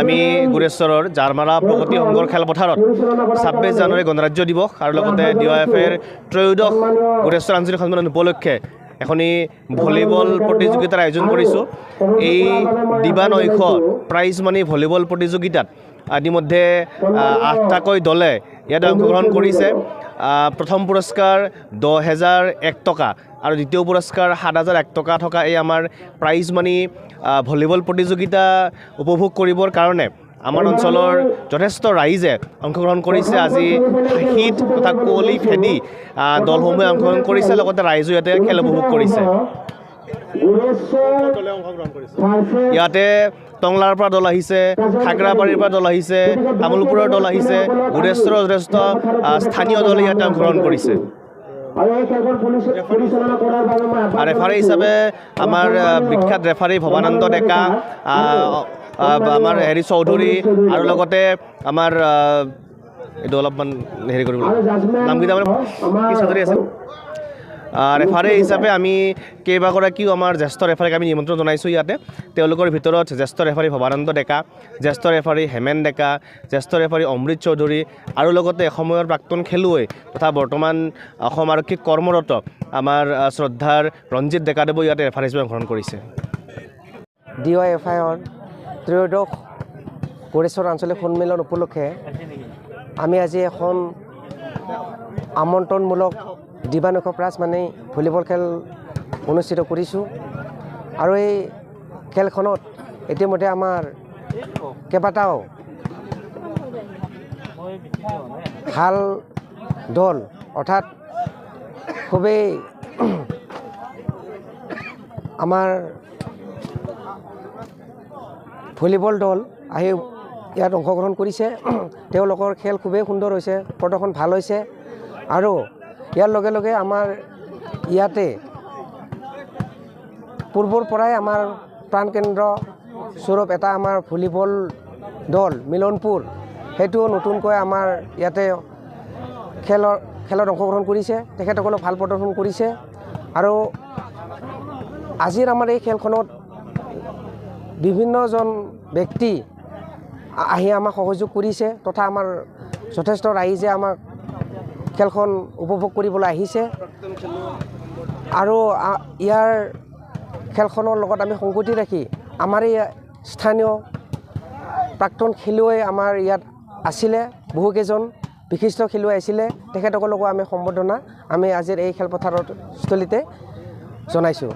আমি গুৰেশ্বৰৰ জাৰমাৰা প্ৰগতি সংঘৰ খেলপথাৰত ছাব্বিছ জানুৱাৰী গণৰাজ্য দিৱস আৰু লগতে ডি ৱাই এফ এৰ ত্ৰয়োদশ গুৰেশ্বৰ আঞ্চলিক সন্মিলন উপলক্ষে এখনি ভলীবল প্ৰতিযোগিতাৰ আয়োজন কৰিছোঁ। এই দিবানৈশ প্ৰাইজ মানি ভলীবল প্ৰতিযোগিতাত ইতিমধ্যে আঠটাকৈ দলে ইয়াত অংশগ্ৰহণ কৰিছে। প্ৰথম পুৰস্কাৰ দহ হেজাৰ এক টকা আৰু দ্বিতীয় পুৰস্কাৰ সাত হাজাৰ এক টকা থকা এই আমাৰ প্ৰাইজ মানি ভলীবল প্ৰতিযোগিতা উপভোগ কৰিবৰ কাৰণে আমাৰ অঞ্চলৰ যথেষ্ট ৰাইজে অংশগ্ৰহণ কৰিছে। আজি শীত তথা কুঁৱলী ফেদি দলসমূহে অংশগ্ৰহণ কৰিছে, লগতে ৰাইজো ইয়াতে খেল উপভোগ কৰিছে। ইয়াতে টংলাৰ পৰা দল আহিছে, খাগৰাবাৰীৰ পৰা দল আহিছে তামোলপুৰৰ দল আহিছে গুৰেশ্বৰৰ যথেষ্ট স্থানীয় দলে ইয়াতে অংশগ্ৰহণ কৰিছে। ৰেফাৰী হিচাপে আমাৰ বিখ্যাত ৰেফাৰী ভৱানন্দ ডেকা আমাৰ হেৰি চৌধুৰী আৰু লগতে আমাৰ এইটো অলপমান হেৰি কৰিব নামকেইটা মানে আছে? ৰেফাৰী হিচাপে আমি কেইবাগৰাকীও আমাৰ জ্যেষ্ঠ ৰেফাৰীক আমি নিমন্ত্ৰণ জনাইছোঁ ইয়াতে। তেওঁলোকৰ ভিতৰত জ্যেষ্ঠ ৰেফাৰী ভৱানন্দ ডেকা জ্যেষ্ঠ ৰেফাৰী হেমেন ডেকা জ্যেষ্ঠ ৰেফাৰী অমৃত চৌধুৰী আৰু লগতে এসময়ৰ প্ৰাক্তন খেলুৱৈ তথা বৰ্তমান অসম আৰক্ষীত কৰ্মৰত আমাৰ শ্ৰদ্ধাৰ ৰঞ্জিত ডেকাদেৱো ইয়াতে ৰেফাৰী হিচাপে অংশগ্ৰহণ কৰিছে। ডি ৱাই এফ আইৰ ত্ৰয়োদশ গৌৰেশ্বৰ আঞ্চলিক সন্মিলন উপলক্ষে আমি আজি এখন আমন্ত্ৰণমূলক দিবানৈশ প্ৰাইজ মানে ভলীবল খেল অনুষ্ঠিত কৰিছোঁ। আৰু এই খেলখনত ইতিমধ্যে আমাৰ কেইবাটাও ভাল দল অৰ্থাৎ খুবেই আমাৰ ভলীবল দল আহি ইয়াত অংশগ্ৰহণ কৰিছে। তেওঁলোকৰ খেল খুবেই সুন্দৰ হৈছে প্ৰদৰ্শন ভাল হৈছে। আৰু ইয়াৰ লগে লগে আমাৰ ইয়াতে পূৰ্বৰ পৰাই আমাৰ প্ৰাণকেন্দ্ৰ স্বৰূপ এটা আমাৰ ভলীবল দল মিলনপুৰ। সেইটোও নতুনকৈ আমাৰ ইয়াতে খেলৰ খেলত অংশগ্ৰহণ কৰিছে। তেখেতসকলেও ভাল প্ৰদৰ্শন কৰিছে। আৰু আজিৰ আমাৰ এই খেলখনত বিভিন্নজন ব্যক্তি আহি আমাক সহযোগ কৰিছে। তথা আমাৰ যথেষ্ট ৰাইজে আমাক খেলখন উপভোগ কৰিবলৈ আহিছে। আৰু ইয়াৰ খেলখনৰ লগত আমি সংগতি ৰাখি আমাৰ এই স্থানীয় প্ৰাক্তন খেলুৱৈ আমাৰ ইয়াত আছিলে বহুকেইজন বিশিষ্ট খেলুৱৈ আছিলে। তেখেতসকলকো আমি সম্বৰ্ধনা আমি আজিৰ এই খেলপথাৰৰ স্থলীতে জনাইছোঁ।